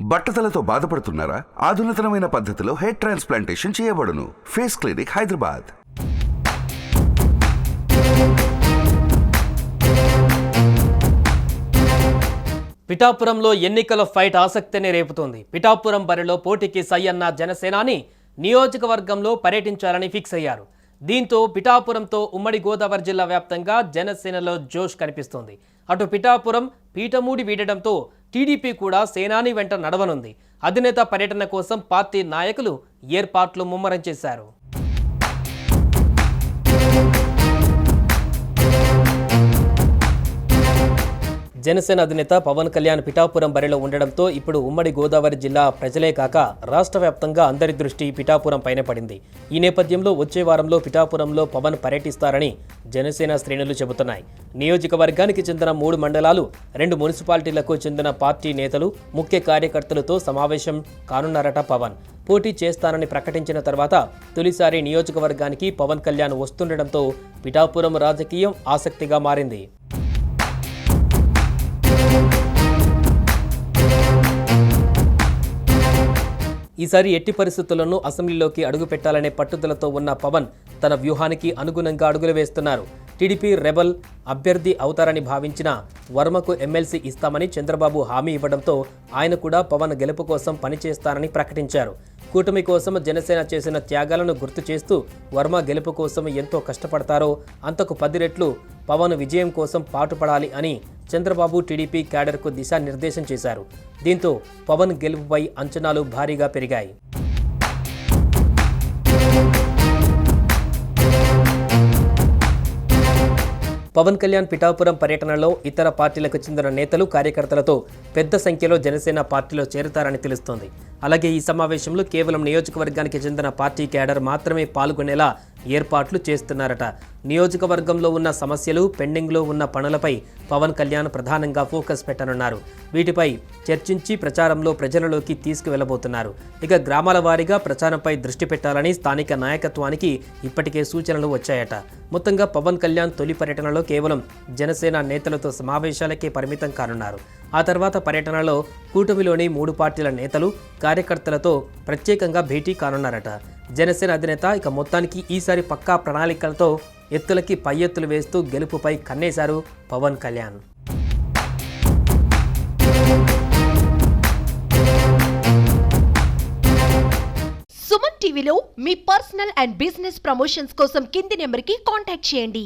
బట్టతలతో బాధపడుతున్నారా? ఆధునితనమైన పద్ధతిలో హెయిర్ ట్రాన్స్ప్లాంటేషన్ చేయబడును. Face clinic Hyderabad. పిఠాపురంలో ఎన్నికల ఫైట్ ఆసక్తిని రేపుతోంది. పిఠాపురం బరిలో పోటీకి సై అన్న జనసేనాని నియోజకవర్గంలో పర్యటించాలని ఫిక్స్ అయ్యారు. దీంతో పిఠాపురంతో ఉమ్మడి గోదావరి జిల్లా వ్యాప్తంగా జనసేనలో జోష్ కనిపిస్తోంది. అటు పిఠాపురం పీఠమూడి వీడడంతో టీడీపీ కూడా సేనాని వెంట నడవనుంది. అధినేత పర్యటన కోసం పార్టీ నాయకులు ఏర్పాట్లు ముమ్మరం చేశారు. జనసేన అధినేత పవన్ కళ్యాణ్ పిఠాపురం బరిలో ఉండడంతో ఇప్పుడు ఉమ్మడి గోదావరి జిల్లా ప్రజలే కాక రాష్ట్ర వ్యాప్తంగా అందరి దృష్టి పిఠాపురం పైన పడింది. ఈ నేపథ్యంలో వచ్చే వారంలో పిఠాపురంలో పవన్ పర్యటిస్తారని జనసేన శ్రేణులు చెబుతున్నాయి. నియోజకవర్గానికి చెందిన మూడు మండలాలు రెండు మున్సిపాలిటీలకు చెందిన పార్టీ నేతలు ముఖ్య కార్యకర్తలతో సమావేశం కానున్నారట పవన్. పోటీ చేస్తానని ప్రకటించిన తర్వాత తొలిసారి నియోజకవర్గానికి పవన్ కళ్యాణ్ వస్తుండటంతో పిఠాపురం రాజకీయం ఆసక్తిగా మారింది. ఈసారి ఎట్టి పరిస్థితుల్లోనూ అసెంబ్లీలోకి అడుగుపెట్టాలనే పట్టుదలతో ఉన్న పవన్ తన వ్యూహానికి అనుగుణంగా అడుగులు వేస్తున్నారు. టీడీపీ రెబల్ అభ్యర్థి అవుతారని భావించిన వర్మకు ఎమ్మెల్సీ ఇస్తామని చంద్రబాబు హామీ ఇవ్వడంతో ఆయన కూడా పవన్ గెలుపు కోసం పనిచేస్తారని ప్రకటించారు. కూటమి కోసం జనసేన చేసిన త్యాగాలను గుర్తు చేస్తూ వర్మ గెలుపు కోసం ఎంతో కష్టపడతారో అంతకు పది రెట్లు పవన్ విజయం కోసం పాటుపడాలి అని చంద్రబాబు టీడీపీ క్యాడర్కు దిశానిర్దేశం చేశారు. దీంతో పవన్ గెలుపుపై అంచనాలు భారీగా పెరిగాయి. పవన్ కళ్యాణ్ పిఠాపురం పర్యటనలో ఇతర పార్టీలకు చెందిన నేతలు కార్యకర్తలతో పెద్ద సంఖ్యలో జనసేన పార్టీలో చేరుతారని తెలుస్తోంది. అలాగే ఈ సమావేశంలో కేవలం నియోజకవర్గానికి చెందిన పార్టీ క్యాడర్ మాత్రమే పాల్గొనేలా ఏర్పాట్లు చేస్తున్నారట. నియోజకవర్గంలో ఉన్న సమస్యలు పెండింగ్లో ఉన్న పనులపై పవన్ కళ్యాణ్ ప్రధానంగా ఫోకస్ పెట్టనున్నారు. వీటిపై చర్చించి ప్రచారంలో ప్రజలలోకి తీసుకువెళ్ళబోతున్నారు ఇక గ్రామాల వారీగా ప్రచారంపై దృష్టి పెట్టాలని స్థానిక నాయకత్వానికి ఇప్పటికే సూచనలు వచ్చాయట. మొత్తంగా పవన్ కళ్యాణ్ తొలి పర్యటనలో కేవలం జనసేన నేతలతో సమావేశాలకే పరిమితం కానున్నారు. ఆ తర్వాత పర్యటనలో కూటమిలోని మూడు పార్టీల నేతలు కార్యకర్తలతో ప్రత్యేకంగా భేటీ కానున్నారట. జనసేన అధినేత ఇక మొత్తానికి ఈసారి పక్కా ప్రణాళికలతో ఎత్తులకి పై ఎత్తులు వేస్తూ గెలుపుపై కన్నేశారు పవన్ కళ్యాణ్. సుమన్ టీవీలో మీ పర్సనల్ అండ్ బిజినెస్ ప్రమోషన్స్ కోసం కింది నెంబర్కి కాంటాక్ట్ చేయండి.